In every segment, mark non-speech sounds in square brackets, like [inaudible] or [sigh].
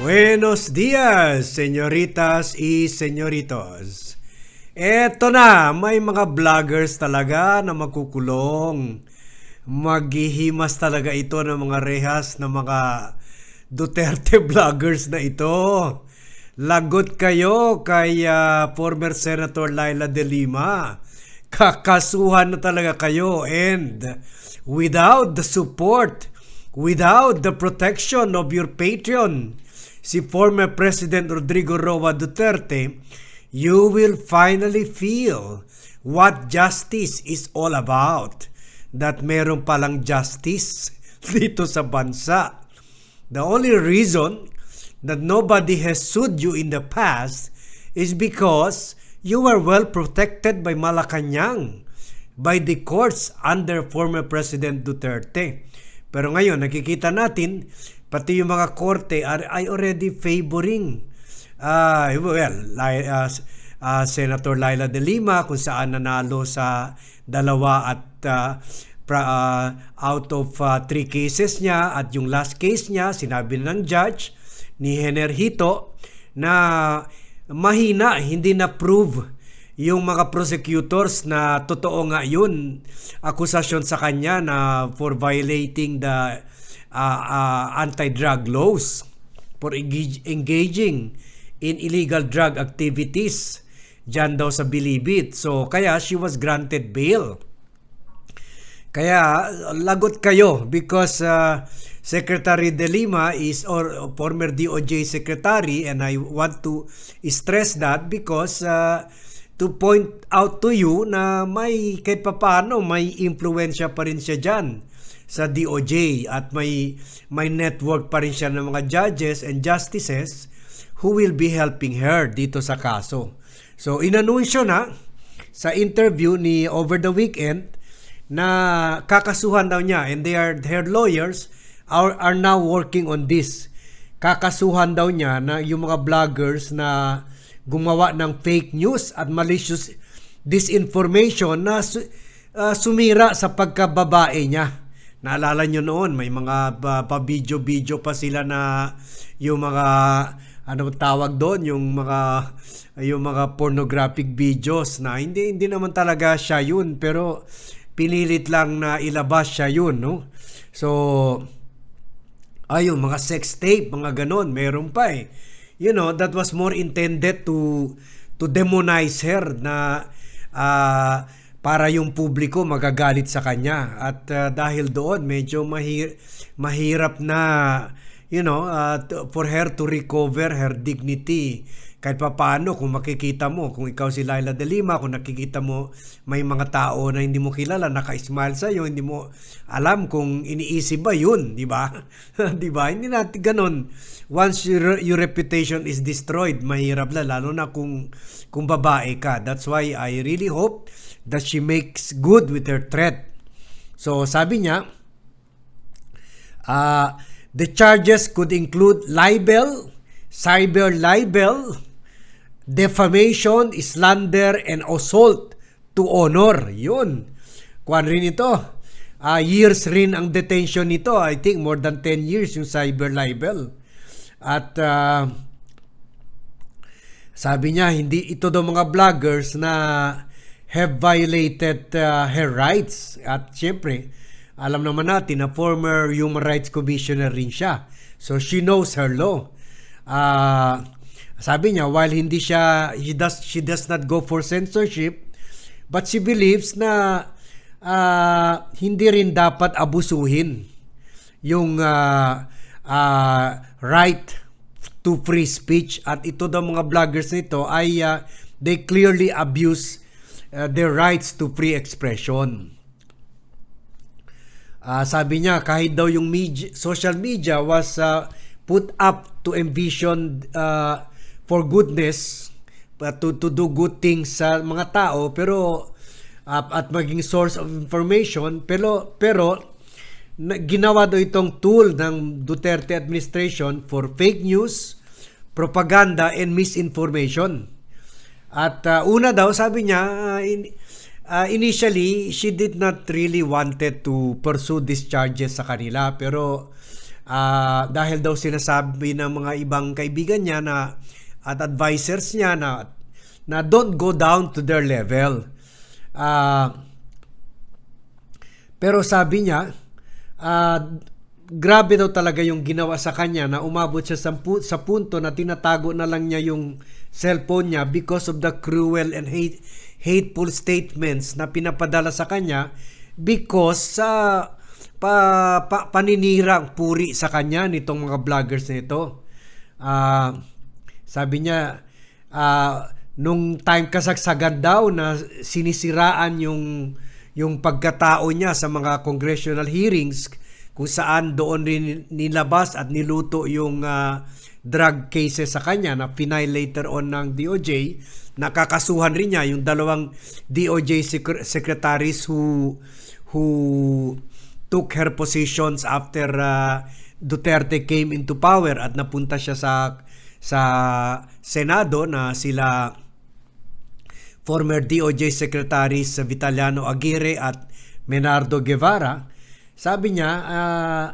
Buenos días, señoritas y señoritos. Eto na, may mga vloggers talaga na makukulong. Maghihimas talaga ito ng mga rehas ng mga Duterte [laughs] vloggers na ito. Lagot kayo kay ah, former Senator Laila de Lima. Kakasuhan na talaga kayo and without the support, without the protection of your Patreon, si former President Rodrigo Roa Duterte, you will finally feel what justice is all about. That meron palang justice [laughs] dito sa bansa. The only reason that nobody has sued you in the past is because you were well protected by Malacanang, by the courts under former President Duterte. Pero ngayon, nakikita natin, pati yung mga korte are, ay already favoring uh, well, uh, uh, Senator Laila de Lima kung saan nanalo sa dalawa at uh, pra, uh, out of uh, three cases niya at yung last case niya, sinabi ng judge ni Henerhito na mahina, hindi na prove yung mga prosecutors na totoo nga yun akusasyon sa kanya na for violating the uh, uh, anti-drug laws for engaging in illegal drug activities dyan daw sa Bilibid. So, kaya she was granted bail. Kaya lagot kayo because uh, Secretary De Lima is or former DOJ secretary and I want to stress that because uh, to point out to you na may kahit papaano may impluensya pa rin siya diyan sa DOJ at may may network pa rin siya ng mga judges and justices who will be helping her dito sa kaso. So inanunsyo na sa interview ni over the weekend na kakasuhan daw niya and they are her lawyers are, are now working on this. Kakasuhan daw niya na yung mga vloggers na gumawa ng fake news at malicious disinformation na su- uh, sumira sa pagkababae niya. Naalala nyo noon, may mga pa- pa-video-video pa sila na yung mga ano tawag doon, yung mga yung mga pornographic videos na hindi hindi naman talaga siya yun pero pinilit lang na ilabas siya yun, no? So, ayun, mga sex tape, mga ganon, meron pa eh. You know, that was more intended to to demonize her na ah, para yung publiko magagalit sa kanya. At ah, dahil doon, medyo mahir- mahirap na, you know, to- for her to recover her dignity. Kahit pa paano kung makikita mo kung ikaw si Laila de Lima kung nakikita mo may mga tao na hindi mo kilala naka-smile sa iyo hindi mo alam kung iniisip ba yun di ba? [laughs] Di ba? Hindi natin ganun. Once your, your reputation is destroyed mahirap na lalo na kung kung babae ka. That's why I really hope that she makes good with her threat so sabi niya Uh, the charges could include libel, cyber libel, defamation, slander, and assault to honor. Yun. Kuan rin ito. Ah, years rin ang detention nito. I think more than 10 years yung cyber libel. At ah, sabi niya, hindi ito daw mga vloggers na have violated uh, her rights. At siyempre, alam naman natin na former Human Rights Commissioner rin siya. So she knows her law. Ah, sabi niya, while hindi siya, she does, she does not go for censorship, but she believes na ah, hindi rin dapat abusuhin yung ah, ah, right to free speech at ito daw mga vloggers nito ay ah, they clearly abuse ah, their rights to free expression. Ah, sabi niya kahit daw yung media, social media was ah, put up to envision ah, for goodness uh, to to do good things sa mga tao pero ah, at maging source of information pero pero na, ginawa daw itong tool ng Duterte administration for fake news, propaganda and misinformation. At uh, una daw sabi niya uh, in, uh, initially she did not really wanted to pursue these charges sa kanila pero Ah, dahil daw sinasabi ng mga ibang kaibigan niya na at advisors niya na na don't go down to their level. Ah, pero sabi niya, ah, grabe daw talaga yung ginawa sa kanya na umabot siya sa, sa punto na tinatago na lang niya yung cellphone niya because of the cruel and hate, hateful statements na pinapadala sa kanya because sa pa, pa, paninira ang puri sa kanya nitong mga vloggers na ito. Ah, sabi niya, ah, nung time kasagsagan daw na sinisiraan yung yung pagkatao niya sa mga congressional hearings kung saan doon rin nilabas at niluto yung ah, drug cases sa kanya na final later on ng DOJ nakakasuhan rin niya yung dalawang DOJ secre- secretaries who who took her positions after uh, Duterte came into power at napunta siya sa sa Senado na sila former DOJ secretaries Vitaliano Aguirre at Menardo Guevara. Sabi niya uh,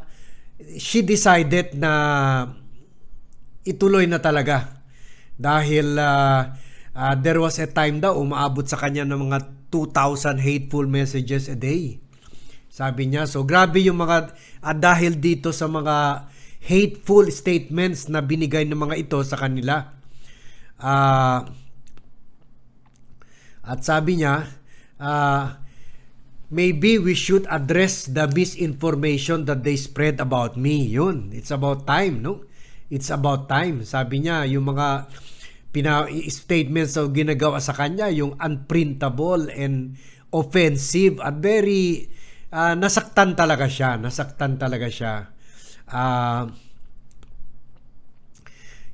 she decided na ituloy na talaga dahil uh, uh, there was a time daw umaabot sa kanya ng mga 2,000 hateful messages a day. Sabi niya, so grabe yung mga, at dahil dito sa mga hateful statements na binigay ng mga ito sa kanila. Ah, at sabi niya, ah, maybe we should address the misinformation that they spread about me. Yun, it's about time, no? It's about time. Sabi niya, yung mga pina statements na ginagawa sa kanya, yung unprintable and offensive at very ah, nasaktan talaga siya. Nasaktan talaga siya. Ah,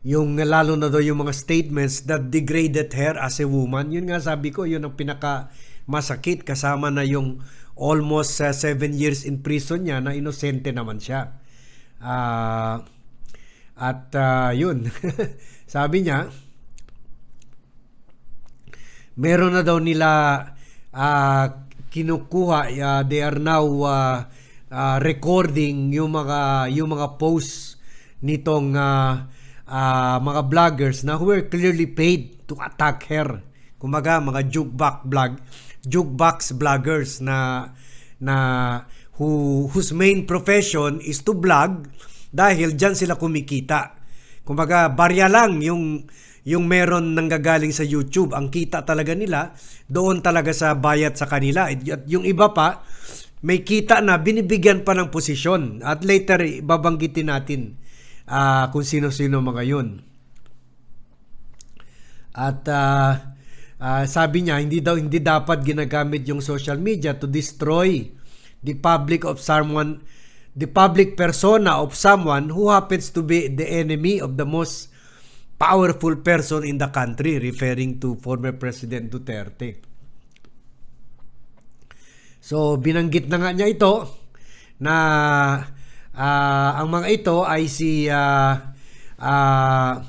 yung lalo na daw yung mga statements that degraded her as a woman. Yun nga sabi ko, yun ang pinaka masakit kasama na yung almost uh, seven years in prison niya na inosente naman siya. Ah, at ah, yun, [laughs] sabi niya, meron na daw nila ah, kinukuha, ah, they are now ah, ah, recording yung mga yung mga posts nitong ah, ah, mga vloggers na who were clearly paid to attack her. Kumaga mga jukebox vlog, jukebox vloggers na na who whose main profession is to vlog dahil diyan sila kumikita. Kumbaga barya lang yung yung meron nanggagaling sa YouTube. Ang kita talaga nila doon talaga sa bayat sa kanila. At yung iba pa may kita na binibigyan pa ng posisyon at later babanggitin natin ah, kung sino-sino mga yun. At ah, ah, sabi niya hindi daw hindi dapat ginagamit yung social media to destroy the public of someone the public persona of someone who happens to be the enemy of the most powerful person in the country referring to former President Duterte. So binanggit na nga niya ito na ah, ang mga ito ay si ah, ah,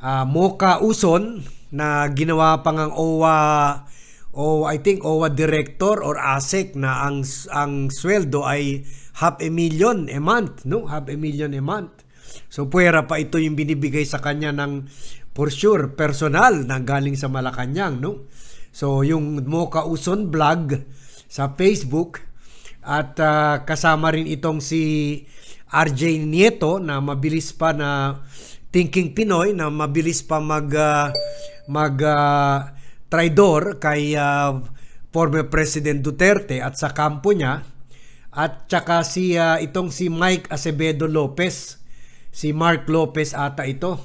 ah, Mocha Uson na ginawa pang ang OWA o I think OWA director or ASEC na ang ang sweldo ay half a million a month, no? Half a million a month. So puwera pa ito yung binibigay sa kanya ng for sure personal na galing sa Malacanang, no? So yung Mocha Uson vlog sa Facebook at ah, kasama rin itong si RJ Nieto na mabilis pa na thinking Pinoy na mabilis pa mag ah, mag ah, traidor kay ah, former President Duterte at sa kampo niya. At saka si ah, itong si Mike Acevedo Lopez. Si Mark Lopez ata ito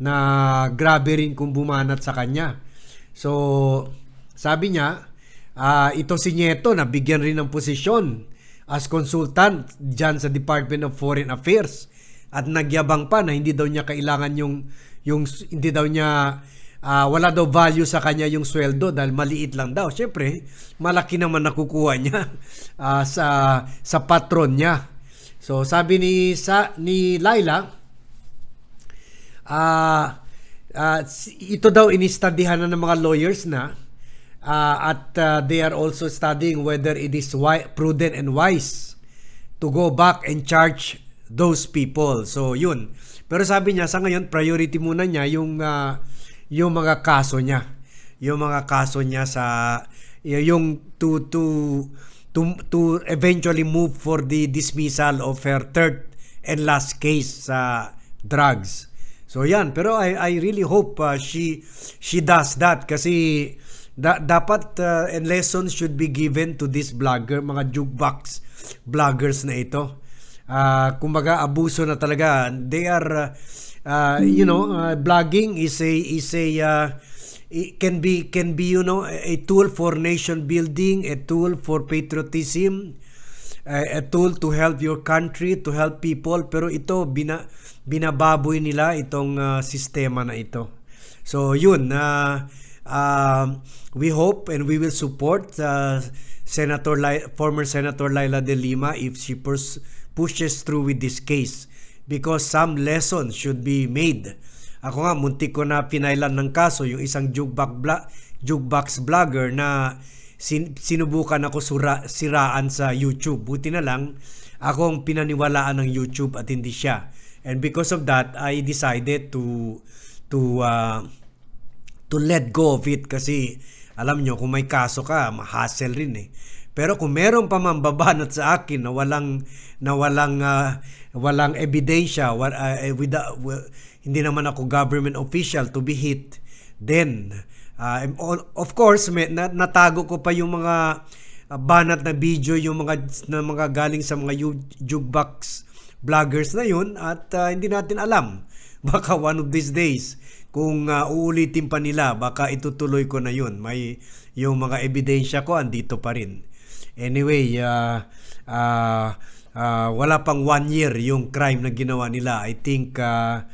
na grabe rin kung bumanat sa kanya. So sabi niya ah, ito si Nieto na bigyan rin ng posisyon as consultant dyan sa Department of Foreign Affairs. At nagyabang pa na hindi daw niya kailangan yung yung hindi daw niya ah, wala daw value sa kanya yung sweldo dahil maliit lang daw. Syempre, malaki naman nakukuha niya [laughs] ah, sa sa patron niya. So sabi ni sa ni Laila ah, si- ito daw inistudihan na ng mga lawyers na ah, at ah, they are also studying whether it is wi- prudent and wise to go back and charge those people. So yun. Pero sabi niya sa ngayon priority muna niya yung ah, yung mga kaso niya. Yung mga kaso niya sa yung to to to to eventually move for the dismissal of her third and last case sa drugs. So yan, pero I I really hope uh, she she does that kasi da, dapat uh, and lessons should be given to this blogger, mga jukebox vloggers na ito. Uh, kumbaga abuso na talaga. They are uh, uh, you know, uh, blogging is a is a uh, it can be can be you know a tool for nation building, a tool for patriotism, a, a tool to help your country, to help people, pero ito bina binababoy nila itong uh, sistema na ito. So yun, uh, uh, we hope and we will support uh, Senator Lai- former Senator Laila De Lima if she pers- pushes through with this case because some lessons should be made. Ako nga, muntik ko na pinailan ng kaso yung isang jukebox, bla- jukebox vlogger na sin- sinubukan ako sura- siraan sa YouTube. Buti na lang, ako ang pinaniwalaan ng YouTube at hindi siya. And because of that, I decided to to uh, to let go of it kasi alam nyo, kung may kaso ka, mahassle rin eh. Pero kung meron pa man babanat sa akin na walang na walang uh, walang ebidensya, wa- uh, eh, without, wa- hindi naman ako government official to be hit, then uh, of course may, na, natago ko pa yung mga uh, banat na video yung mga na mga galing sa mga jukebox vloggers na yun at uh, hindi natin alam. [laughs] Baka one of these days kung uh, uulitin pa nila baka itutuloy ko na yun. May yung mga ebidensya ko andito pa rin. Anyway uh, uh, uh, wala pang one year yung crime na ginawa nila. I think uh,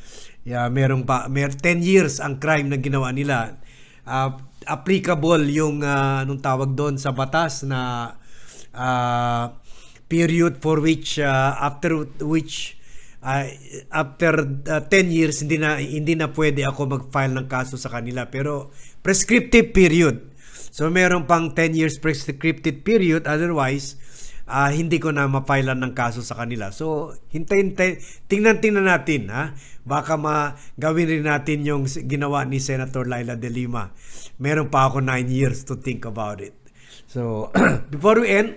yeah, merong pa mer 10 years ang crime na ginawa nila. Uh, applicable yung uh, anong tawag doon sa batas na uh, period for which uh, after which uh, after uh, 10 years hindi na hindi na pwede ako mag-file ng kaso sa kanila. Pero prescriptive period. So meron pang 10 years prescriptive period. Otherwise uh, hindi ko na ma-file ng kaso sa kanila so hintayin tay- tingnan tingnan natin ha baka ma gawin rin natin yung ginawa ni Senator Laila De Lima meron pa ako 9 years to think about it so [clears throat] before we end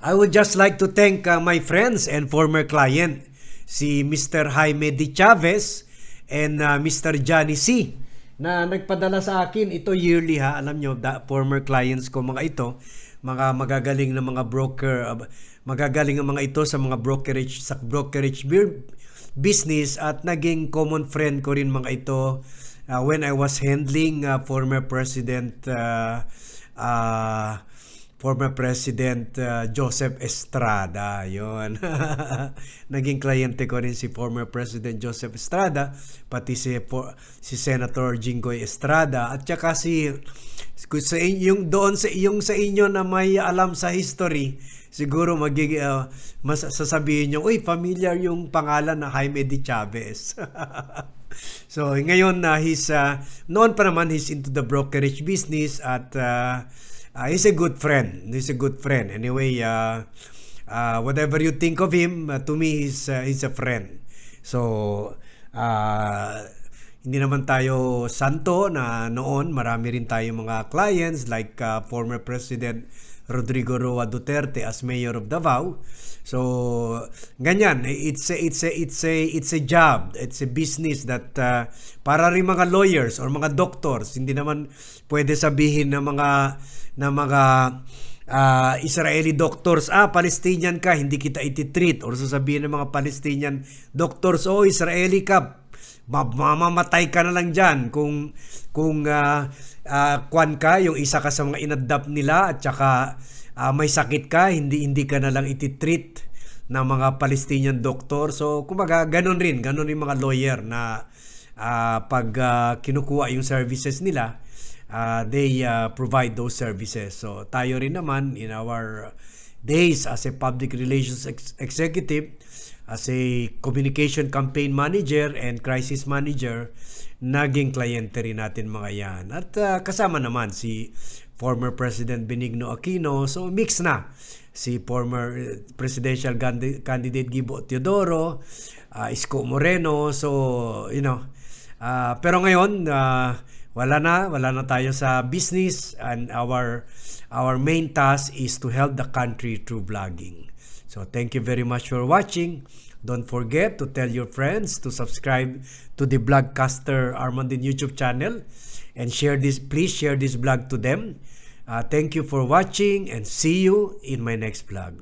I would just like to thank uh, my friends and former client, si Mr. Jaime D. Chavez and uh, Mr. Johnny C. na nagpadala sa akin ito yearly ha alam nyo da, former clients ko mga ito mga magagaling na mga broker uh, magagaling ang mga ito sa mga brokerage sa brokerage business at naging common friend ko rin mga ito uh, when I was handling uh, former president uh, uh, former President uh, Joseph Estrada. Yon. [laughs] Naging kliyente ko rin si former President Joseph Estrada, pati si for, si Senator Jinggoy Estrada at saka si sa yung doon sa yung sa inyo na may alam sa history, siguro magig uh, mas sasabihin niyo, "Uy, familiar yung pangalan na Jaime D. Chavez." [laughs] so, ngayon na uh, he's uh, noon pa naman he's into the brokerage business at uh, uh, he's a good friend. He's a good friend. Anyway, uh, uh, whatever you think of him, uh, to me, he's, uh, he's a friend. So, uh, hindi naman tayo santo na noon marami rin tayo mga clients like uh, former President Rodrigo Roa Duterte as mayor of Davao. So, ganyan, it's a, it's a, it's a, it's a job, it's a business that uh, para rin mga lawyers or mga doctors, hindi naman pwede sabihin ng mga na mga uh, Israeli doctors, ah, Palestinian ka, hindi kita ititreat. Or sasabihin ng mga Palestinian doctors, oh, Israeli ka, mamamatay ka na lang dyan kung, kung uh, uh, kwan ka, yung isa ka sa mga inadapt nila at saka uh, may sakit ka, hindi hindi ka na lang ititreat ng mga Palestinian doctor. So, kumaga, ganun rin, ganun rin mga lawyer na uh, pag uh, kinukuha yung services nila, uh, they uh, provide those services. So tayo rin naman in our days as a public relations ex- executive, as a communication campaign manager and crisis manager, naging kliyente rin natin mga yan. At uh, kasama naman si former President Benigno Aquino. So mix na si former eh, presidential candi- candidate Gibo Teodoro, uh, Isko Moreno. So, you know, ah, pero ngayon ah, wala na, wala na tayo sa business and our our main task is to help the country through vlogging. So, thank you very much for watching. Don't forget to tell your friends to subscribe to the Vlogcaster Armandin YouTube channel and share this please share this vlog to them. Uh, thank you for watching and see you in my next vlog.